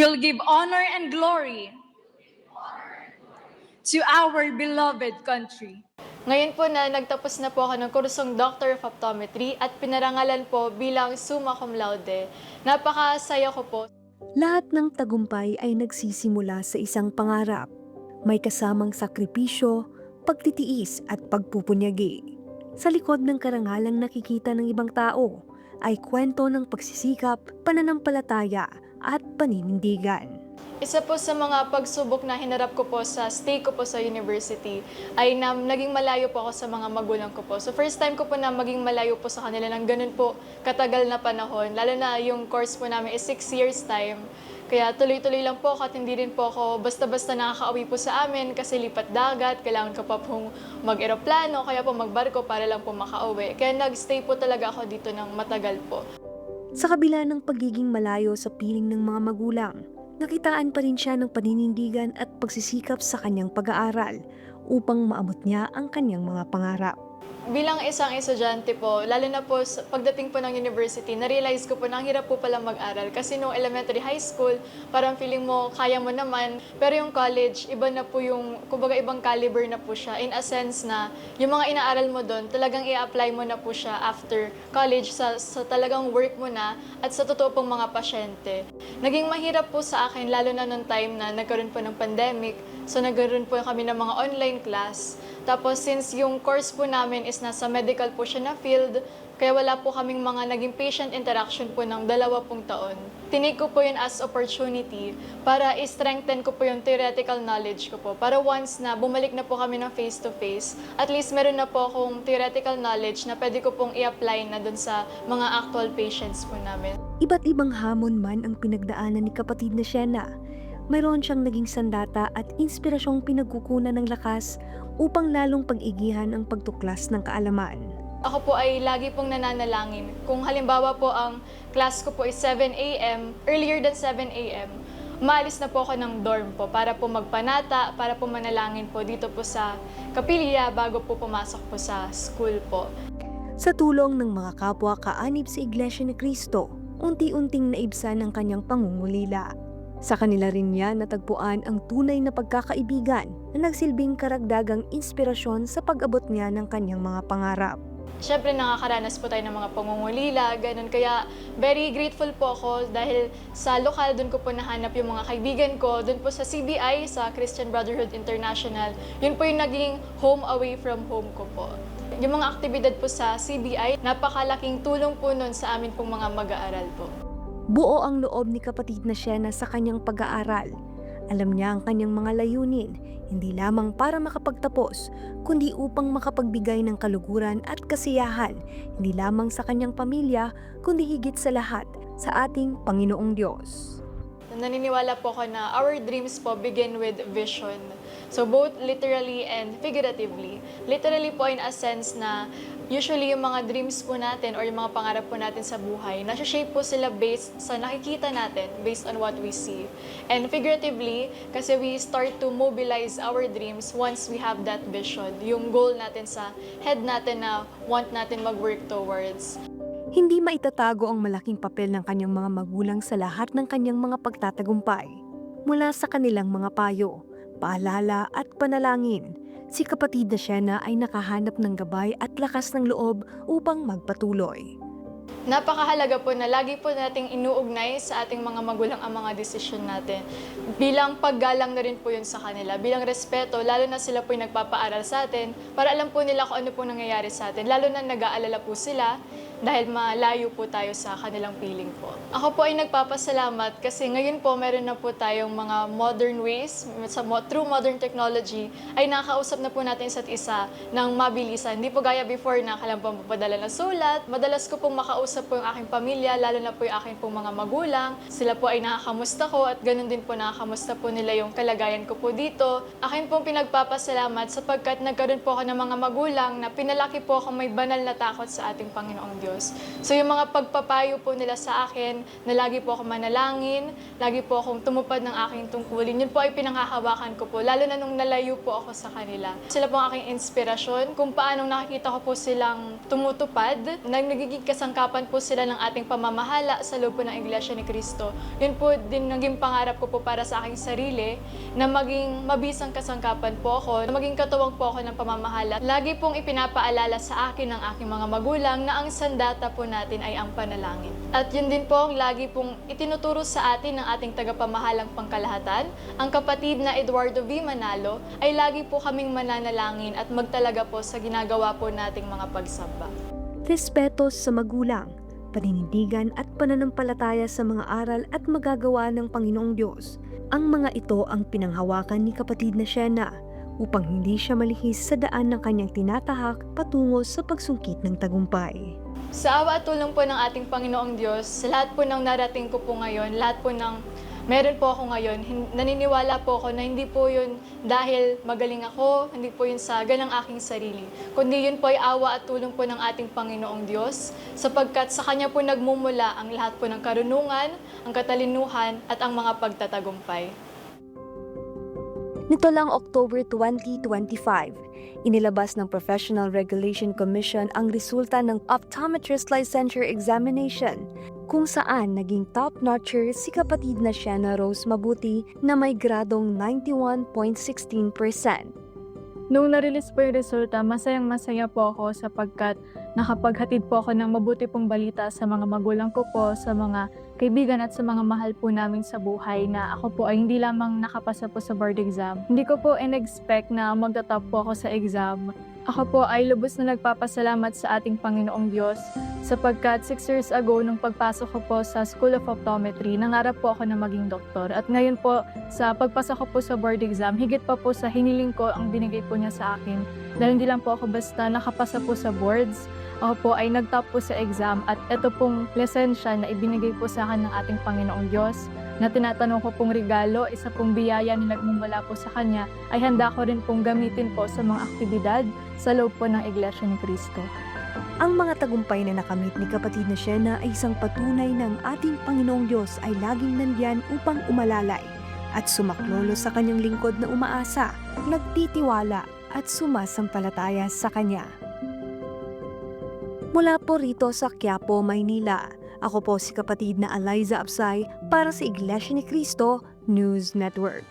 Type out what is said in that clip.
will give honor and glory to our beloved country. Ngayon po na nagtapos na po ako ng kursong Doctor of Optometry at pinarangalan po bilang summa cum laude. Napakasaya ko po. Lahat ng tagumpay ay nagsisimula sa isang pangarap. May kasamang sakripisyo, pagtitiis at pagpupunyagi. Sa likod ng karangalang nakikita ng ibang tao ay kwento ng pagsisikap, pananampalataya at paninindigan. Isa po sa mga pagsubok na hinarap ko po sa stay ko po sa university ay na naging malayo po ako sa mga magulang ko po. So first time ko po na maging malayo po sa kanila ng ganun po katagal na panahon. Lalo na yung course po namin is six years time. Kaya tuloy-tuloy lang po ako at hindi rin po ako basta-basta nakaka-uwi po sa amin kasi lipat dagat, kailangan ko pa pong mag-eroplano, kaya po magbarko para lang po makauwi. Kaya nag-stay po talaga ako dito ng matagal po. Sa kabila ng pagiging malayo sa piling ng mga magulang, nakitaan pa rin siya ng paninindigan at pagsisikap sa kanyang pag-aaral upang maabot niya ang kanyang mga pangarap. Bilang isang estudyante po, lalo na po sa pagdating po ng university, na-realize ko po na ang hirap po pala mag-aral. Kasi nung elementary high school, parang feeling mo, kaya mo naman. Pero yung college, iba na po yung, kumbaga ibang caliber na po siya. In a sense na, yung mga inaaral mo doon, talagang i-apply mo na po siya after college sa, sa talagang work mo na at sa totoo pong mga pasyente. Naging mahirap po sa akin, lalo na nung time na nagkaroon po ng pandemic. So nagkaroon po kami ng mga online class. Tapos since yung course po namin is nasa medical po siya na field, kaya wala po kaming mga naging patient interaction po ng dalawa pong taon. Tinig ko po yun as opportunity para i-strengthen ko po yung theoretical knowledge ko po. Para once na bumalik na po kami ng face-to-face, at least meron na po akong theoretical knowledge na pwede ko pong i-apply na dun sa mga actual patients po namin. Iba't ibang hamon man ang pinagdaanan ni kapatid na Shena. Mayroon siyang naging sandata at inspirasyong pinagkukunan ng lakas upang lalong pag-igihan ang pagtuklas ng kaalaman. Ako po ay lagi pong nananalangin. Kung halimbawa po ang class ko po is 7 a.m., earlier than 7 a.m., maalis na po ako ng dorm po para po magpanata, para po manalangin po dito po sa kapilya bago po pumasok po sa school po. Sa tulong ng mga kapwa kaanib sa Iglesia ni Cristo, unti-unting naibsan ang kanyang pangungulila. Sa kanila rin niya natagpuan ang tunay na pagkakaibigan na nagsilbing karagdagang inspirasyon sa pag-abot niya ng kanyang mga pangarap. Siyempre nakakaranas po tayo ng mga pangungulila, ganun. Kaya very grateful po ako dahil sa lokal doon ko po nahanap yung mga kaibigan ko. Doon po sa CBI, sa Christian Brotherhood International, yun po yung naging home away from home ko po. Yung mga aktibidad po sa CBI, napakalaking tulong po nun sa amin pong mga mag-aaral po. Buo ang loob ni kapatid na Shena sa kanyang pag-aaral. Alam niya ang kanyang mga layunin, hindi lamang para makapagtapos, kundi upang makapagbigay ng kaluguran at kasiyahan, hindi lamang sa kanyang pamilya, kundi higit sa lahat, sa ating Panginoong Diyos. Naniniwala po ako na our dreams po begin with vision. So both literally and figuratively. Literally po in a sense na usually yung mga dreams po natin or yung mga pangarap po natin sa buhay, nasa-shape po sila based sa nakikita natin, based on what we see. And figuratively, kasi we start to mobilize our dreams once we have that vision, yung goal natin sa head natin na want natin mag-work towards. Hindi maitatago ang malaking papel ng kanyang mga magulang sa lahat ng kanyang mga pagtatagumpay. Mula sa kanilang mga payo, paalala at panalangin, si kapatid na Shena ay nakahanap ng gabay at lakas ng loob upang magpatuloy. Napakahalaga po na lagi po nating inuugnay sa ating mga magulang ang mga desisyon natin. Bilang paggalang na rin po yun sa kanila, bilang respeto, lalo na sila po yung nagpapaaral sa atin, para alam po nila kung ano po nangyayari sa atin. Lalo na nag-aalala po sila dahil malayo po tayo sa kanilang piling po. Ako po ay nagpapasalamat kasi ngayon po meron na po tayong mga modern ways, sa mo, through modern technology, ay nakakausap na po natin isa't isa ng mabilisan. Hindi po gaya before na kailangan po magpadala ng sulat. Madalas ko pong makausap po yung aking pamilya, lalo na po yung aking pong mga magulang. Sila po ay nakakamusta ko at ganun din po nakakamusta po nila yung kalagayan ko po dito. Akin pong pinagpapasalamat sapagkat nagkaroon po ako ng mga magulang na pinalaki po ako may banal na takot sa ating Panginoong Diyos. Diyos. So yung mga pagpapayo po nila sa akin, na lagi po ako manalangin, lagi po akong tumupad ng aking tungkulin, yun po ay pinanghahawakan ko po, lalo na nung nalayo po ako sa kanila. Sila po ang aking inspirasyon, kung paano nakikita ko po silang tumutupad, nag nagiging kasangkapan po sila ng ating pamamahala sa loob po ng Iglesia ni Cristo. Yun po din naging pangarap ko po para sa aking sarili, na maging mabisang kasangkapan po ako, na maging katuwang po ako ng pamamahala. Lagi pong ipinapaalala sa akin ng aking mga magulang na ang sandata po natin ay ang panalangin. At yun din po ang lagi pong itinuturo sa atin ng ating tagapamahalang pangkalahatan, ang kapatid na Eduardo V. Manalo, ay lagi po kaming mananalangin at magtalaga po sa ginagawa po nating mga pagsamba. Respeto sa magulang, paninindigan at pananampalataya sa mga aral at magagawa ng Panginoong Diyos. Ang mga ito ang pinanghawakan ni kapatid na Shena upang hindi siya malihis sa daan ng kanyang tinatahak patungo sa pagsungkit ng tagumpay. Sa awa at tulong po ng ating Panginoong Diyos, sa lahat po ng narating ko po ngayon, lahat po ng meron po ako ngayon, naniniwala po ako na hindi po yun dahil magaling ako, hindi po yun sa ganang aking sarili. Kundi yun po ay awa at tulong po ng ating Panginoong Diyos, sapagkat sa Kanya po nagmumula ang lahat po ng karunungan, ang katalinuhan, at ang mga pagtatagumpay. Nito lang October 2025, inilabas ng Professional Regulation Commission ang resulta ng Optometrist Licensure Examination kung saan naging top-notcher si kapatid na Shana Rose Mabuti na may gradong 91.16%. Nung na-release po yung resulta, masayang masaya po ako sapagkat nakapaghatid po ako ng mabuti pong balita sa mga magulang ko po, sa mga kaibigan at sa mga mahal po namin sa buhay na ako po ay hindi lamang nakapasa po sa board exam. Hindi ko po in-expect na magtatap po ako sa exam. Ako po ay lubos na nagpapasalamat sa ating Panginoong Diyos sapagkat 6 years ago nung pagpasok ko po sa School of Optometry, nangarap po ako na maging doktor. At ngayon po, sa pagpasok ko po sa board exam, higit pa po sa hiniling ko ang binigay po niya sa akin. Dahil hindi lang po ako basta nakapasa po sa boards, ako po ay nagtop po sa exam at ito pong lisensya na ibinigay po sa akin ng ating Panginoong Diyos na tinatanong ko pong regalo, isa pong biyaya na nagmumula po sa Kanya, ay handa ko rin pong gamitin po sa mga aktibidad sa loob po ng Iglesia ni Cristo. Ang mga tagumpay na nakamit ni kapatid na Shena ay isang patunay ng ating Panginoong Diyos ay laging nandyan upang umalalay at sumaklolo sa kanyang lingkod na umaasa, nagtitiwala at sumasampalataya sa Kanya. Mula po rito sa Quiapo, Maynila, ako po si kapatid na Eliza Absay para sa Iglesia ni Cristo News Network.